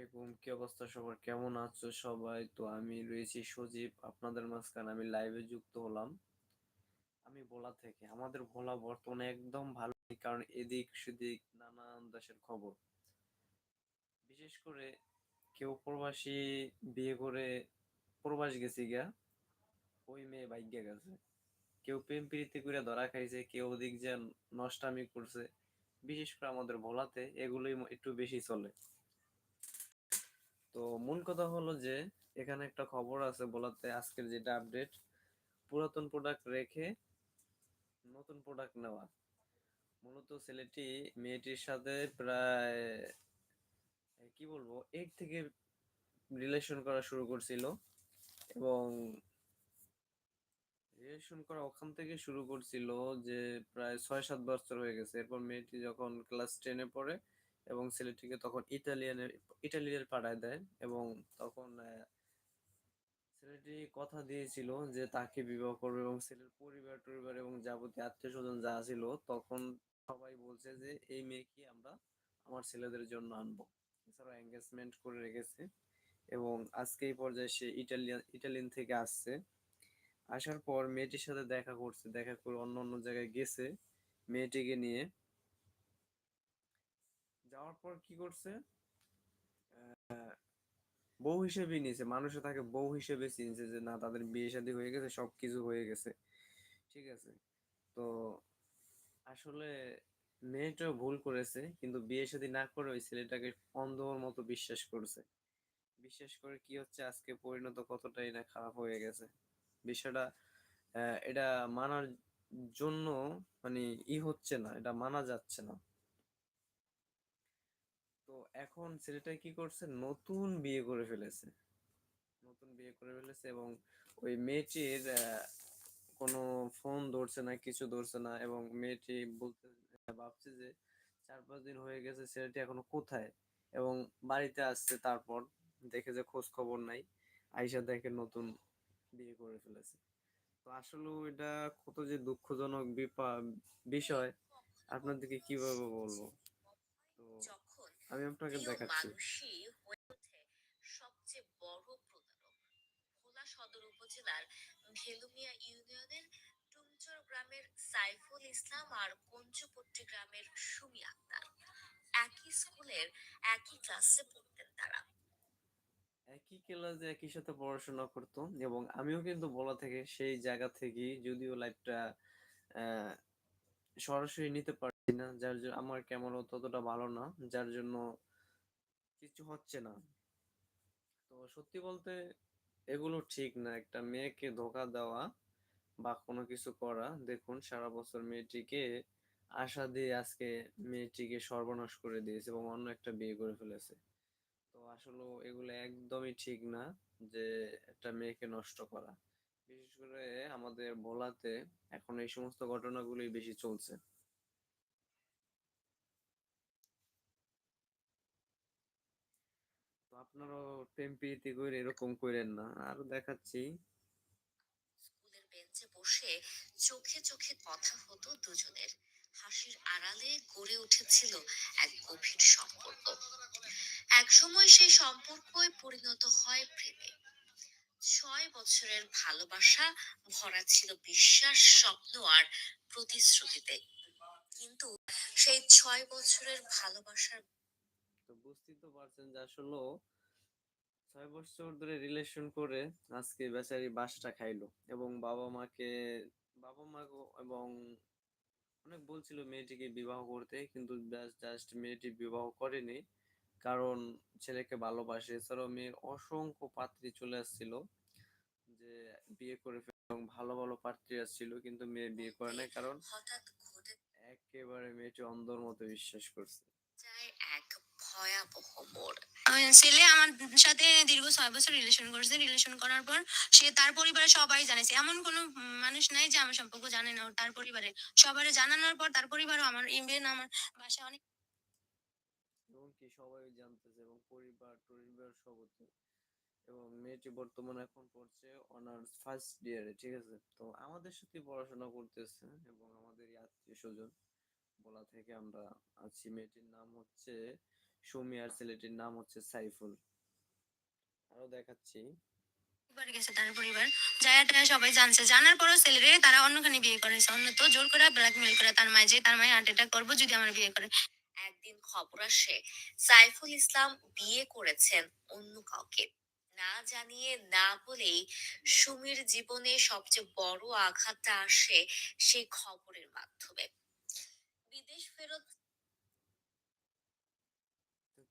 আলাইকুম, কি অবস্থা সবার? কেমন আছো সবাই? তো আমি রয়েছি সজীব, আপনাদের মাঝখানে আমি লাইভে যুক্ত হলাম। আমি ভোলা থেকে। আমাদের ভোলা বর্তমানে একদম ভালো কারণ এদিক সেদিক নানান দেশের খবর। বিশেষ করে কেউ প্রবাসী বিয়ে করে প্রবাস গেছে গিয়া, ওই মেয়ে ভাগ্যে গেছে। কেউ প্রেম প্রীতি করে ধরা খাইছে, কেউ ওদিক যে নষ্টামি করছে। বিশেষ করে আমাদের ভোলাতে এগুলোই একটু বেশি চলে। তো মূল কথা হলো যে, এখানে একটা খবর আছে বলাতে আজকের যেটা আপডেট পুরাতন প্রোডাক্ট রেখে নতুন প্রোডাক্ট নেওয়া। মূলত ছেলেটি মেয়েটির সাথে প্রায় কি বলব এইট থেকে রিলেশন করা শুরু করছিল এবং রিলেশন করা ওখান থেকে শুরু করছিল যে প্রায় ছয় সাত বছর হয়ে গেছে। এরপর মেয়েটি যখন ক্লাস টেনে পড়ে এবং ছেলেটিকে তখন ইতালিয়ানের ইটালিয়ার পাঠায় দেয় এবং তখন ছেলেটি কথা দিয়েছিল যে তাকে বিবাহ করবে এবং ছেলের পরিবার, টরিবার এবং যাবতীয় আত্মীয় স্বজন যা ছিল তখন সবাই বলছে যে এই মেয়েকে আমরা আমার ছেলেদের জন্য আনব। এছাড়াও এঙ্গেজমেন্ট করে রেখেছে এবং আজকে এই পর্যায়ে সে ইটালিয়ান ইটালিয়ান থেকে আসছে। আসার পর মেয়েটির সাথে দেখা করছে, দেখা করে অন্য অন্য জায়গায় গেছে। মেয়েটিকে নিয়ে যাওয়ার পর কি করছে? বউ হিসেবে নিয়েছে। মানুষে তাকে বউ হিসেবে চিনছে যে, না, তাদের বিয়ে শাদী হয়ে গেছে, সবকিছু হয়ে গেছে। ঠিক আছে? তো আসলে মেয়েটাও ভুল করেছে, কিন্তু বিয়ে শাদী না করে ওই ছেলেটাকে অন্ধর মতো বিশ্বাস করছে। বিশ্বাস করে কি হচ্ছে? আজকে পরিণত কতটাই না খারাপ হয়ে গেছে। বিষয়টা এটা মানার জন্য মানে ই হচ্ছে না, এটা মানা যাচ্ছে না। তো এখন ছেলেটা কি করছে? নতুন বিয়ে করে ফেলেছে। নতুন বিয়ে করে ফেলেছে এবং ওই মেয়েটির কোনো ফোন ধরছে না, কিছু ধরছে না এবং মেয়েটি বলতে, ভাবছে যে চার পাঁচ দিন হয়ে গেছে, ছেলেটি এখনও কোথায়? এবং বাড়িতে আসছে তারপর, দেখে যে খোঁজ খবর নাই, আইসা দেখে নতুন বিয়ে করে ফেলেছে। তো আসলে এটা কত যে দুঃখজনক বিষয়। আপনাদেরকে কীভাবে বলব? তো আমি আপনাকে দেখাচ্ছি। মানুষই হয়ে ওঠে সবচেয়ে বড় প্রতারক। ভোলা সদর উপজেলার ভেলুমিয়া ইউনিয়নের টুমচর গ্রামের সাইফুল ইসলাম আর গ্রামের সুমি আক্তার। একই স্কুলের একই ক্লাসে পড়তেন তারা। একই ক্লাসে একই সাথে পড়াশোনা করতো এবং আমিও কিন্তু বলা থেকে সেই জায়গা থেকে যদিও লাইফটা সরাসরি নিতে পারছি না যার জন্য আমার ক্যামেরা ততটা ভালো না, যার জন্য কিছু হচ্ছে না। তো সত্যি বলতে এগুলো ঠিক না। একটা মেয়েকে ধোকা দেওয়া বা কোনো কিছু করা, দেখুন সারা বছর মেয়েটিকে আশা দিয়ে আজকে মেয়েটিকে সর্বনাশ করে দিয়েছে এবং অন্য একটা বিয়ে করে ফেলেছে। তো আসলে এগুলো একদমই ঠিক না যে একটা মেয়েকে নষ্ট করা। বিশেষ করে আমাদের ভোলাতে এখন এই সমস্ত ঘটনাগুলোই বেশি চলছে তো আপনারাও প্রেম প্রীতি করে এরকম করেন না। আর দেখাচ্ছি। স্কুলের বেঞ্চে বসে চোখে চোখে কথা হতো দুজনের। হাসির আড়ালে গড়ে উঠেছিল এক গভীর সম্পর্ক। একসময় সেই সম্পর্কই পরিণত হয় প্রেমে। ছয় বছরের ভালোবাসা ভরা ছিল বিশ্বাস স্বপ্ন আর প্রতিশ্রুতিতে। কিন্তু সেই ছয় বছরের ভালোবাসার তো বুঝতেই তো পারছেন যে আসলে ছয় বছর ধরে রিলেশন করে আজকে বেচারি বাসটা খাইলো এবং বাবা মাকে বাবা মা এবং অনেক বলছিল মেয়েটিকে বিবাহ করতে কিন্তু জাস্ট মেয়েটি বিবাহ করেনি। কারণ ছেলেকে ভালোবাসে। এছাড়াও মেয়ের অসংখ্য পাত্রী চলে আসছিল যে বিয়ে করে এবং ভালো ভালো পাত্রী আসছিল কিন্তু মেয়ে বিয়ে করে নাই। কারণ একেবারে মেয়েটি অন্ধর মতো বিশ্বাস করছে। এক ভয়াবহ মোড়। ছেলে আমার সাথে দীর্ঘ ছয় বছর রিলেশন করেছে। রিলেশন করার পর সে তার পরিবারে সবাই জানেছে। এমন কোনো মানুষ নাই যে আমার সম্পর্ক জানে না। তার পরিবারে সবারে জানানোর পর তার পরিবারও আমার ইভেন আমার বাসায় অনেক এবং কি সবাই জানতেছে এবং পরিবার টরিবার সব এবং মেয়েটি বর্তমানে এখন পড়ছে অনার্স ফার্স্ট ইয়ারে ঠিক আছে? তো আমাদের সাথে পড়াশোনা করতেছে এবং আমাদের আত্মীয় স্বজন বলা থেকে আমরা আছি। মেয়েটির নাম হচ্ছে সুমি আর ছেলেটির নাম হচ্ছে সাইফুল। আরও দেখাচ্ছি। গেছে তার পরিবার। যায়াটা সবাই জানছে। জানার পরও ছেলেরে তারা অন্যখানে বিয়ে করেছে। অন্য তো জোর করে ব্ল্যাকমেল করে তার যে তার করব যদি আমার বিয়ে করে। একদিন খবর আসে, সাইফুল ইসলাম বিয়ে করেছেন অন্য কাউকে। না জানিয়ে, না বলেই সুমির জীবনে সবচেয়ে বড় আঘাতটা আসে সেই খবরের মাধ্যমে। বিদেশ ফেরত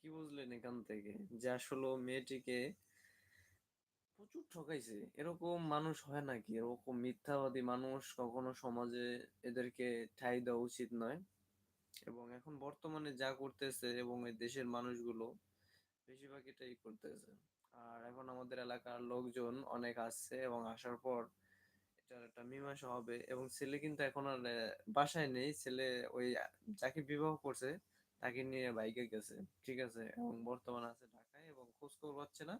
কি বুঝলেন এখান থেকে? যে আসলে মেয়েটিকে প্রচুর ঠকাইছে। এরকম মানুষ হয় নাকি এরকম মিথ্যাবাদী মানুষ কখনো সমাজে এদেরকে ঠাঁই দেওয়া উচিত নয়। এবং এখন বর্তমানে যা করতেছে এবং এই দেশের মানুষগুলো বেশিরভাগ এটাই করতেছে। আর এখন আমাদের এলাকার লোকজন অনেক আসছে এবং আসার পর এটার একটা মীমাংসা হবে। এবং ছেলে কিন্তু এখন আর বাসায় নেই। ছেলে ওই, যাকে বিবাহ করছে তাকে নিয়ে বাইকে গেছে ঠিক আছে? এবং বর্তমানে আছে ঢাকায় এবং খোঁজ খবর পাচ্ছে না।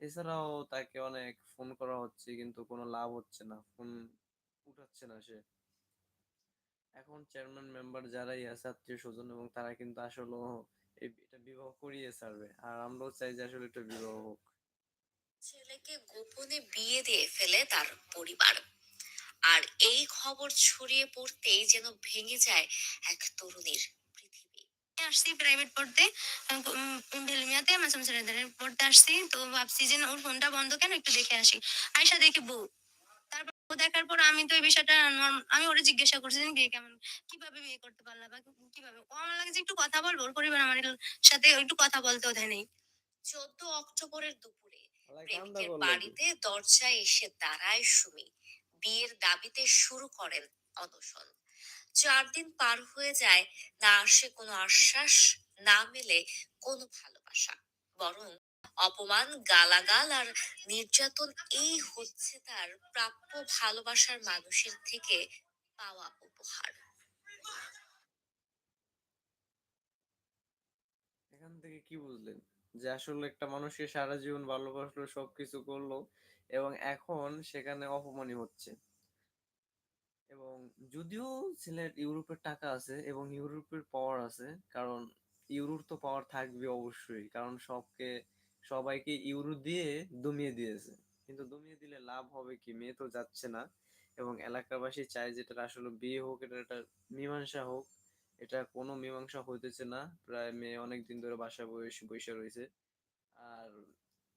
এছাড়াও তাকে অনেক ফোন করা হচ্ছে কিন্তু কোনো লাভ হচ্ছে না। ফোন উঠাচ্ছে না সে। এখন চেয়ারম্যান মেম্বার যারাই আছে আত্মীয় স্বজন এবং তারা কিন্তু আসলে এটা বিবাহ করিয়ে ছাড়বে। আর আমরাও চাই যে আসলে এটা বিবাহ হোক। ছেলেকে গোপনে বিয়ে দিয়ে ফেলে তার পরিবার। আর এই খবর ছড়িয়ে পড়তেই যেন ভেঙে যায় এক তরুণীর আসছি প্রাইভেট পড়তে। ভেলমিয়াতে মাসুম ছেলেদের পড়তে আসছি। তো ভাবছি যে ওর ফোনটা বন্ধ কেন? একটু দেখে আসি। আয়সা দেখি বউ। তারপর দেখার পর আমি তো এই বিষয়টা আমি ওরে জিজ্ঞাসা করছি যে বিয়ে কেমন? কীভাবে বিয়ে করতে পারলা বা কীভাবে? ও আমার লাগে যে একটু কথা বলব। ওর পরিবার আমার সাথে একটু কথা বলতেও দেয় নেই। চোদ্দ অক্টোবরের দুপুরে প্রেমিকের বাড়িতে দরজায় এসে দাঁড়ায় সুমি। বিয়ের দাবিতে শুরু করেন অনশন। চার দিন পার হয়ে যায় না আসে কোনো আশ্বাস, না মেলে কোনো ভালোবাসা। বরং অপমান, গালাগাল আর নির্যাতন এই হচ্ছে তার প্রাপ্য ভালোবাসার মানুষের থেকে পাওয়া উপহার। এখান থেকে কি বুঝলেন? যে আসলে একটা মানুষকে সারা জীবন ভালোবাসলো, সবকিছু করল এবং এখন সেখানে অপমানই হচ্ছে। এবং যদিও সিলেট ইউরোপের টাকা আছে এবং ইউরোপের পাওয়ার আছে, কারণ ইউরোর তো পাওয়ার থাকবে অবশ্যই, কারণ সবকে, সবাইকে ইউরো দিয়ে দমিয়ে দিয়েছে। কিন্তু দমিয়ে দিলে লাভ হবে কি? মেয়ে তো যাচ্ছে না এবং এলাকাবাসী চায় যে যেটা আসলে বিয়ে হোক এটা একটা মীমাংসা হোক। এটা কোনো মীমাংসা হইতেছে না। প্রায় মেয়ে অনেক দিন ধরে বসে বসে রয়েছে। আর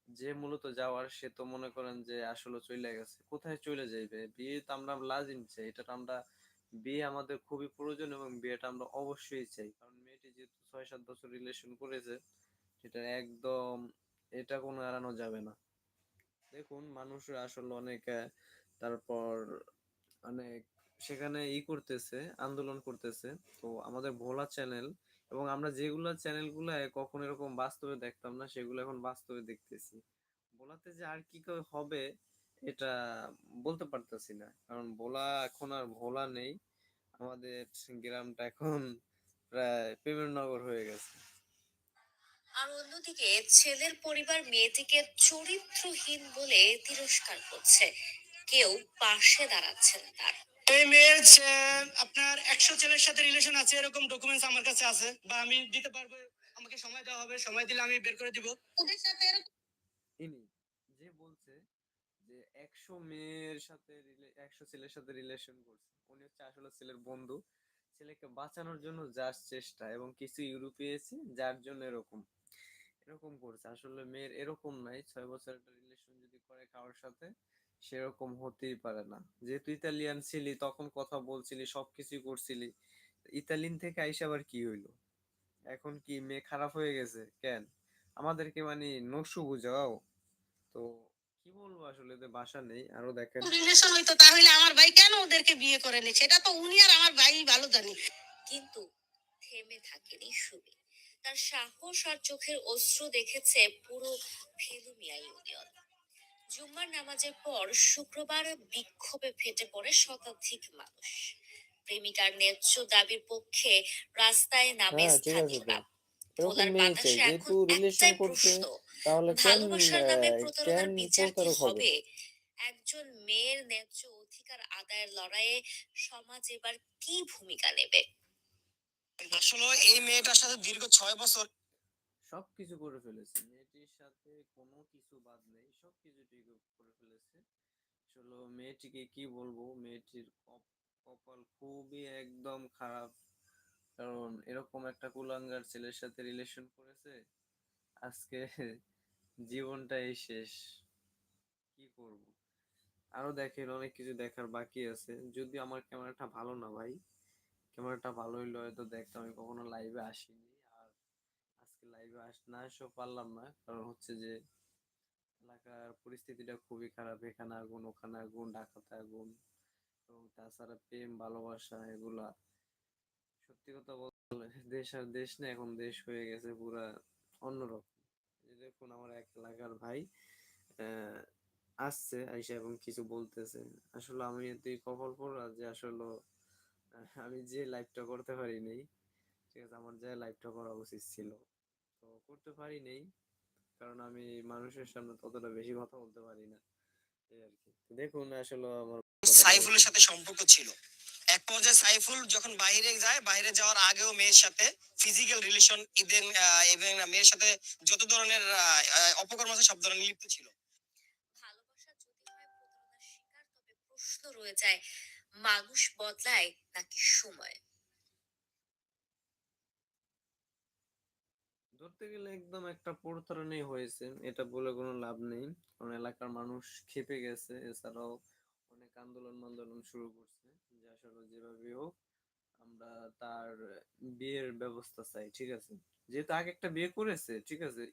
যে মূলত যাওয়ার সে তো মনে করেন যে আসলে চলে গেছে। কোথায় চলে যাইবে? বিয়ে তো আমরা লাজিম চাই। এটা তো আমরা, বিয়ে আমাদের খুবই প্রয়োজন এবং বিয়েটা আমরা অবশ্যই চাই। কারণ মেয়েটি যেহেতু ছয় সাত বছর রিলেশন করেছে, সেটা একদম, এটা কোনো এড়ানো যাবে না। দেখুন মানুষ আসলে অনেক তারপর অনেক সেখানে ই করতেছে, আন্দোলন করতেছে। তো আমাদের ভোলা চ্যানেল এবং আমরা যেগুলো চ্যানেলগুলো কখনো এরকম বাস্তবে দেখতাম না, সেগুলো এখন বাস্তবে দেখতেছি। ভোলাতে যে আর কি হবে, এটা বলতে পারতেছি না। কারণ বলা এখন আর ভোলা নেই। আমাদের গ্রামটা এখন প্রায় প্রেমের নগর হয়ে গেছে। আর অন্যদিকে ছেলের পরিবার মেয়েটিকে চরিত্রহীন বলে তিরস্কার করছে। কেউ পাশে দাঁড়াচ্ছে না তার। এই মেয়ের আপনার একশো ছেলের সাথে রিলেশন আছে এরকম ডকুমেন্টস আমার কাছে আছে বা আমি দিতে পারব আমাকে সময় দেওয়া হবে সময় দিলে আমি বের করে দিব। ওদের সাথে ইনি যে বলছে যে একশো মেয়ের সাথে একশো ছেলের সাথে রিলেশন করছে উনি হচ্ছে আসলে ছেলের বন্ধু ছেলেকে বাঁচানোর জন্য যার চেষ্টা এবং কিছু ইউরোপ যার জন্য এরকম এরকম করছে। আসলে মেয়ের এরকম নাই ছয় বছর একটা রিলেশন যদি করে কারোর সাথে সেরকম হতেই পারে না। যেহেতু ইতালিয়ান ছিলি, তখন কথা বলছিলি, সবকিছুই করছিলি, ইতালিয়ান থেকে আইসা আবার কি হইল? এখন কি মেয়ে খারাপ হয়ে গেছে? কেন? আমাদেরকে মানে নসু বুঝাও। তো কি বলব আসলে এদের ভাষা নেই, আরও দেখেন। রিলেশন হইতো তাহলে আমার ভাই কেন ওদেরকে বিয়ে করে নি? সেটা তো উনি আর আমার ভাই ভালো জানি। কিন্তু থেমে থাকেনি সুমি। তার সাহস আর চোখের অশ্রু দেখেছে পুরো ভেলুমিয়া ইউনিয়ন। জুম্মার নামাজের পর শুক্রবার বিক্ষোভে ফেটে পড়ে শতাধিক মানুষ। প্রেমিকার ন্যায্য দাবির পক্ষে রাস্তায় নামে হ্যাঁ, ঠিক আছে তো। স্থানীয়রা ভোলার বাতাসে এখন একটাই প্রশ্ন ভালোবাসার নামে প্রতারণার বিচার কি হবে? হবে? একজন মেয়ের ন্যায্য অধিকার আদায়ের লড়াইয়ে সমাজ এবার কি ভূমিকা নেবে? আসলে এই মেয়েটার সাথে দীর্ঘ ছয় বছর সবকিছু করে ফেলেছে মেয়েটির সাথে কোনো কিছু বাদ নেই। করে ফেলেছে। আসলে মেয়েটিকে কি বলব? মেয়েটির কপাল খুবই একদম খারাপ। কারণ এরকম একটা কুলাঙ্গার ছেলের সাথে রিলেশন করেছে, আজকে জীবনটাই শেষ। কি করব? আরও দেখেন, অনেক কিছু দেখার বাকি আছে। যদি আমার ক্যামেরাটা ভালো না ভাই, ক্যামেরাটা ভালো হইলে হয়তো দেখতাম আমি কখনো লাইভে আসিনি। আর আজকে লাইভে আস, না এসেও পারলাম না। কারণ হচ্ছে যে এলাকার পরিস্থিতিটা খুবই খারাপ। এখানে আগুন, ওখানে আগুন ডাকাতে আগুন এবং তাছাড়া প্রেম, ভালোবাসা এগুলা। সত্যি কথা বলতে দেশ আর দেশ না, এখন দেশ হয়ে গেছে পুরা অন্যরকম। দেখুন আমার এক এলাকার ভাই আসছে, আইসা এবং কিছু বলতেছে। আসলে আমি এতেই কপাল পড়া যে আসলে আমি যে লাইভটা করতে পারিনি, ঠিক আছে, আমার যে লাইভটা করা উচিত ছিল। তো করতে পারি পারিনি। কারণ আমি মানুষের সামনে ততটা বেশি কথা বলতে পারি না। এই আর কি। দেখুন আসলে আমার সাইফুলের সাথে সম্পর্ক ছিল। এক পর্যায়ে সাইফুল যখন বাইরে যায় বাইরে যাওয়ার আগেও মেয়ের সাথে ফিজিক্যাল রিলেশন ইদেন এবং মেয়ের সাথে যত ধরনের অপকর্ম আছে সব ধরনের লিপ্ত ছিল। হয় রয়ে যায় মানুষ বদলায় নাকি সময়? ধরতে গেলে একদম একটা প্রতারণাই হয়েছে, এটা বলে কোনো লাভ নেই। কারণ এলাকার মানুষ ক্ষেপে গেছে, এছাড়াও অনেক আন্দোলন আন্দোলন শুরু করছে। যে আসলে যেভাবে হোক, আমরা তার বিয়ের ব্যবস্থা চাই, ঠিক আছে? যেহেতু আগে একটা বিয়ে করেছে, ঠিক আছে?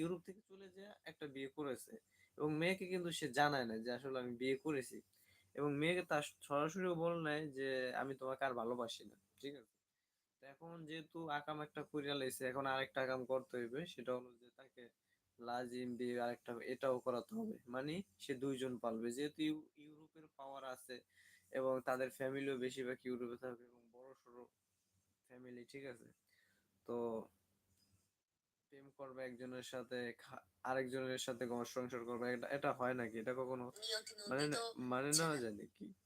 ইউরোপ থেকে চলে যায়, একটা বিয়ে করেছে। এবং মেয়েকে কিন্তু সে জানায় না যে, আসলে আমি বিয়ে করেছি। এবং মেয়েকে তার সরাসরি বলে নাই যে, আমি তোমাকে আর ভালোবাসি না। ঠিক আছে? এখন যেহেতু আকাম একটা কইরা লাইছে এখন আরেকটা আকাম করতে হইবে সেটা হলো যে তাকে লাজিম বিয়ে আরেকটা এটাও করাতে হবে। মানে সে দুইজন পালবে। যেহেতু ইউরোপের পাওয়ার আছে এবং তাদের ফ্যামিলিও বেশিরভাগ ইউরোপে থাকবে এবং বড় সড়ো ফ্যামিলি ঠিক আছে? তো প্রেম করবে একজনের সাথে আরেকজনের সাথে ঘর সংসার করবে এটা এটা হয় নাকি? এটা কখনো নিয়তি মানে না- জানি ছিল।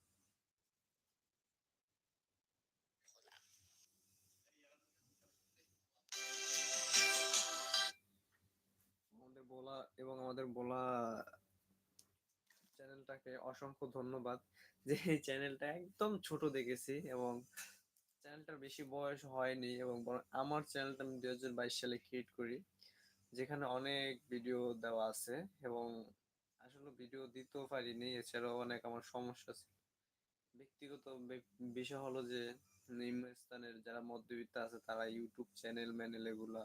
এবং আমাদের বলা চ্যানেলটাকে অসংখ্য ধন্যবাদ যে এই চ্যানেলটা একদম ছোট দেখেছি এবং চ্যানেলটার বেশি বয়স হয়নি এবং আমার চ্যানেলটা আমি দুই হাজার বাইশ সালে ক্রিয়েট করি, যেখানে অনেক ভিডিও দেওয়া আছে এবং আসলে ভিডিও দিতেও পারিনি, এছাড়াও অনেক আমার সমস্যা ছিল। ব্যক্তিগত বিষয় হলো যে নিম্নস্থানের যারা মধ্যবিত্ত আছে তারা ইউটিউব চ্যানেল ম্যানেল এগুলা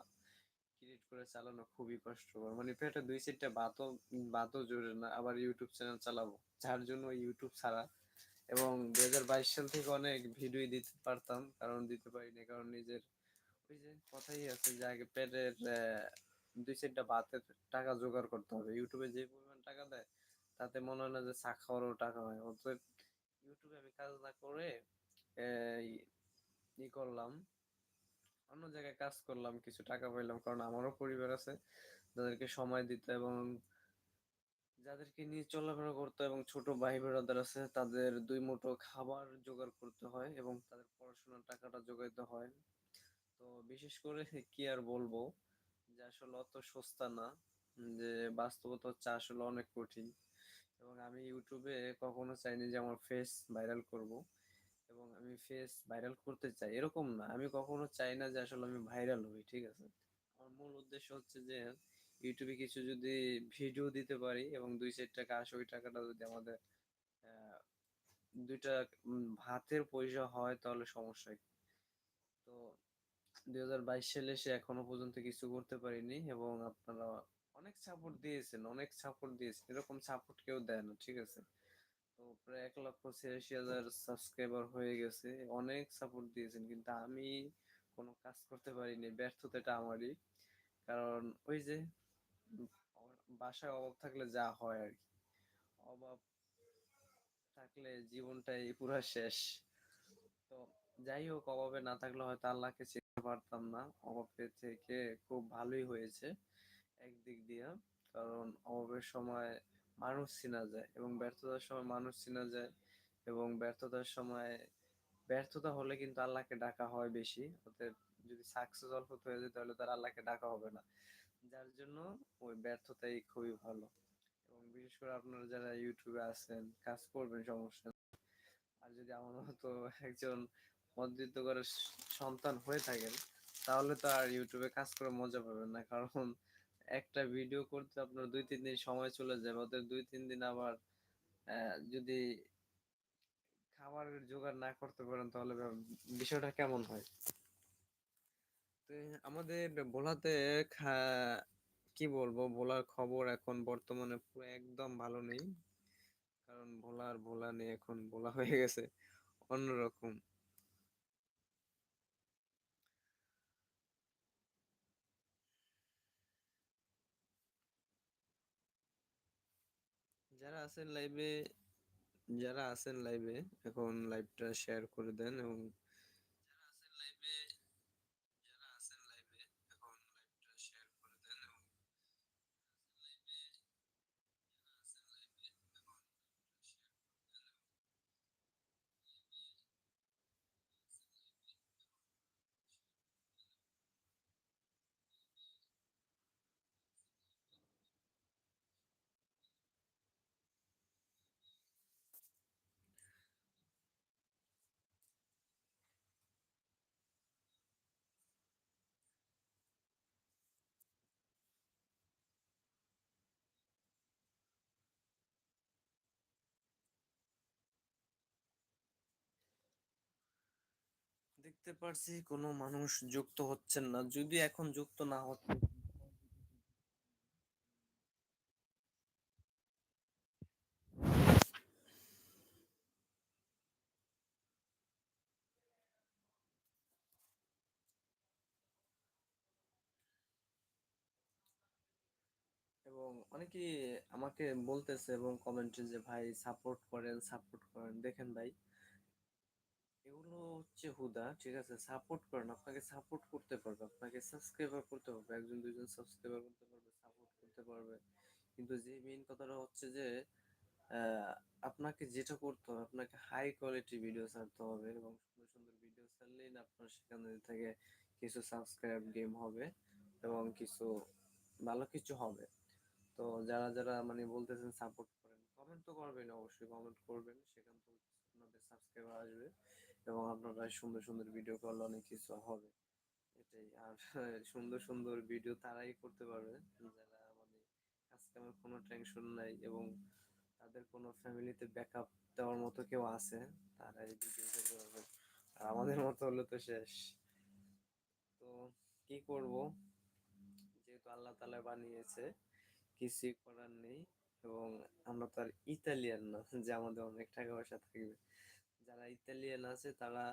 ক্রিয়েট করে চালানো খুবই কষ্টকর। মানে পেটে দুই চারটা ভাতও ভাতও জোরে না, আবার ইউটিউব চ্যানেল চালাবো। যার জন্য ইউটিউব ছাড়া। এবং দুই হাজার বাইশ সাল থেকে অনেক ভিডিও দিতে পারতাম, কারণ দিতে পারিনি, কারণ নিজের ওই যে কথাই আছে যে আগে পেটের দুই চারটা ভাতের টাকা জোগাড় করতে হবে। ইউটিউবে যে পরিমাণ টাকা দেয়, তাতে মনে হয় না যে চা খাওয়ারও টাকা হয়। অতএব ইউটিউবে আমি কাজ না করে ই করলাম। অন্য জায়গায় কাজ করলাম, কিছু টাকা পাইলাম, কারণ আমারও পরিবার আছে, যাদেরকে সময় দিতে এবং যাদেরকে নিয়ে চলাফেরা করতে এবং ছোট ভাই ব্রাদার আছে, তাদের দুই মুঠো খাবার জোগাড় করতে হয় এবং তাদের পড়াশোনার টাকাটা জোগাইতে হয়। তো বিশেষ করে কি আর বলব, যে আসলে অত সস্তা না, যে বাস্তবতা হচ্ছে আসলে অনেক কঠিন। এবং আমি ইউটিউবে কখনো চাইনি যে আমার ফেস ভাইরাল করব। এবং আমি ফেস ভাইরাল করতে চাই, এরকম না। আমি কখনো চাই না যে আসলে আমি ভাইরাল হই, ঠিক আছে? আমার মূল উদ্দেশ্য হচ্ছে যে ইউটিউবে কিছু যদি ভিডিও দিতে পারি এবং দুই চার টাকা ওই টাকাটা যদি আমাদের দুইটা ভাতের পয়সা হয়, তাহলে সমস্যা কি? তো দুই হাজার বাইশ সালে এসে এখনও পর্যন্ত কিছু করতে পারিনি এবং আপনারা অনেক সাপোর্ট দিয়েছেন, অনেক সাপোর্ট দিয়েছেন। এরকম সাপোর্ট কেউ দেয় না, ঠিক আছে? তো প্রায় এক লক্ষ ছিয়াশি হাজার সাবস্ক্রাইবার হয়ে গেছে। অনেক সাপোর্ট দিয়েছেন, কিন্তু আমি কোনো কাজ করতে পারিনি, ব্যর্থতাটা আমারই। কারণ ওই যে বাসায় অভাব থাকলে যা হয় আর কি। অভাব থাকলে জীবনটাই পুরা শেষ। তো যাই হোক, অভাবে না থাকলে হয়তো আল্লাহকে চিনতে পারতাম না। অভাবে থেকে খুব ভালোই হয়েছে একদিক দিয়ে। কারণ অভাবের সময় মানুষ চেনা যায় এবং ব্যর্থতার সময় মানুষ চেনা যায় এবং ব্যর্থতার সময় ব্যর্থতা হলে কিন্তু আল্লাহকে ডাকা হয় বেশি। অতএব যদি সাকসেসফুল হতে হয়ে যায় তাহলে তার আল্লাহকে ডাকা হবে না। যার জন্য ওই ব্যর্থতাই খুবই ভালো। এবং বিশেষ করে আপনারা যারা ইউটিউবে আছেন, কাজ করবেন, সমস্যা আর যদি আমার মতো একজন মধ্যবিত্ত ঘরের সন্তান হয়ে থাকেন, তাহলে তো আর ইউটিউবে কাজ করে মজা পাবেন না। কারণ একটা ভিডিও করতে আপনার দুই তিন দিন সময় চলে যাবে। ওদের দুই তিন দিন আবার যদি খাবারের জোগাড় না করতে পারেন তাহলে বিষয়টা কেমন হয়? আমাদের ভোলাতে কি বলব? ভোলার খবর এখন বর্তমানে পুরো একদম ভালো নেই। কারণ ভোলার ভোলা নেই এখন ভোলা হয়ে গেছে। অন্যরকম। যারা আছেন লাইভে যারা আছেন লাইভে এখন লাইভটা শেয়ার করে দেন এবং যারা আছেন লাইভে যারা আছেন লাইভে এখন লাইভটা শেয়ার করে দেন এবং লাইভে যারা আছেন লাইভে এখন লাইভটা শেয়ার করে দেন এবং দেখতে পারছি কোনো মানুষ যুক্ত হচ্ছেন না। যদি এখন যুক্ত না হচ্ছে এবং অনেকেই আমাকে বলতেছে এবং কমেন্টে যে, ভাই সাপোর্ট করেন সাপোর্ট করেন। দেখেন ভাই এগুলো হচ্ছে হুদা, ঠিক আছে? সাপোর্ট করেন, আপনাকে সাপোর্ট করতে পারবে, আপনাকে সাবস্ক্রাইবার করতে পারবে, একজন, দুইজন সাবস্ক্রাইবার করতে পারবে সাপোর্ট করতে পারবে। কিন্তু যে মেইন কথাটা হচ্ছে যে আপনাকে যেটা করতে হবে, আপনাকে হাই কোয়ালিটি ভিডিও ছাড়তে হবে এবং সুন্দর সুন্দর ভিডিও ছাড়লেই না আপনার সেখানে থেকে কিছু সাবস্ক্রাইব গেম হবে এবং কিছু ভালো কিছু হবে। তো যারা যারা মানে বলতেছেন সাপোর্ট করেন কমেন্ট তো করবেন অবশ্যই কমেন্ট করবেন, সেখান থেকে আপনাদের সাবস্ক্রাইবার আসবে। এবং আপনারা সুন্দর সুন্দর ভিডিও করলে অনেক কিছু হবে। এটাই। আর, সুন্দর সুন্দর ভিডিও তারাই করতে পারবে। যারা মানে আজকে আমার কোনো টেনশন নাই এবং তাদের কোনো ফ্যামিলিতে ব্যাকআপ দেওয়ার মতো কেউ আছে তারা এই ভিডিও করতে পারবে আর আমাদের মতো হলে তো শেষ। তো কি করব? যেহেতু আল্লাহ তাআলা বানিয়েছে, কিছুই করার নেই এবং আমরা তো আর ইতালিয়ান না, যে আমাদের অনেক টাকা পয়সা থাকবে। যারা ইতালিয়ান আছে, তারা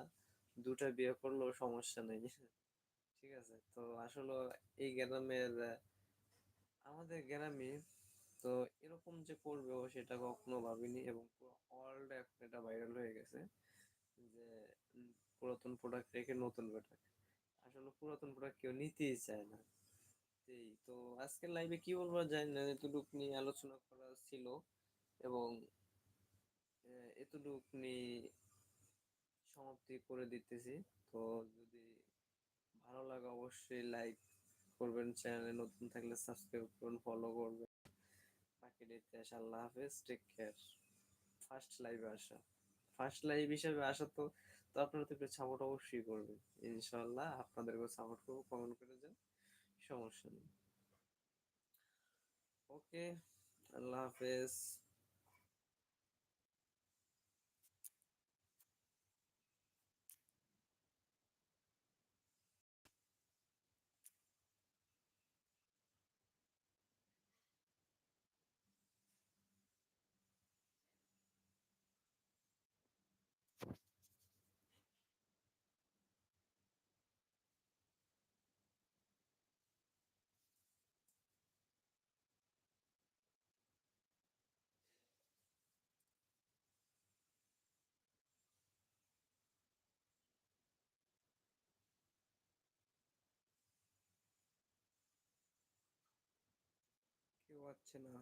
দুটা বিয়ে করলেও সমস্যা নেই। ঠিক আছে? তো আসলে এই গ্রামের, আমাদের গ্রামে তো এরকম যে করবে ও সেটা কখনো ভাবিনি এবং এখন এটা ভাইরাল হয়ে গেছে যে পুরাতন প্রোডাক্ট রেখে নতুন প্রোডাক্ট আসলে পুরাতন প্রোডাক্ট কেউ নিতেই চায় না। এই তো আজকের লাইভে কি বলব জানি না, এতটুক নিয়ে আলোচনা করা ছিল এবং এতটুক নিয়ে সমাপ্তি করে দিতেছি। তো যদি ভালো লাগে অবশ্যই লাইক করবেন চ্যানেলে নতুন থাকলে সাবস্ক্রাইব করুন ফলো করবেন। বাকি দেখতে আসা আল্লাহ হাফেজ টেক কেয়ার ফার্স্ট লাইভে আসা। ফার্স্ট লাইভ হিসেবে আসা তো তো আপনারা তো একটু সাপোর্ট অবশ্যই করবেন। ইনশাল্লাহ আপনাদেরকেও সাপোর্ট করব কমেন্ট করে যান, সমস্যা নেই। ওকে আল্লাহ হাফেজ। আসছে না।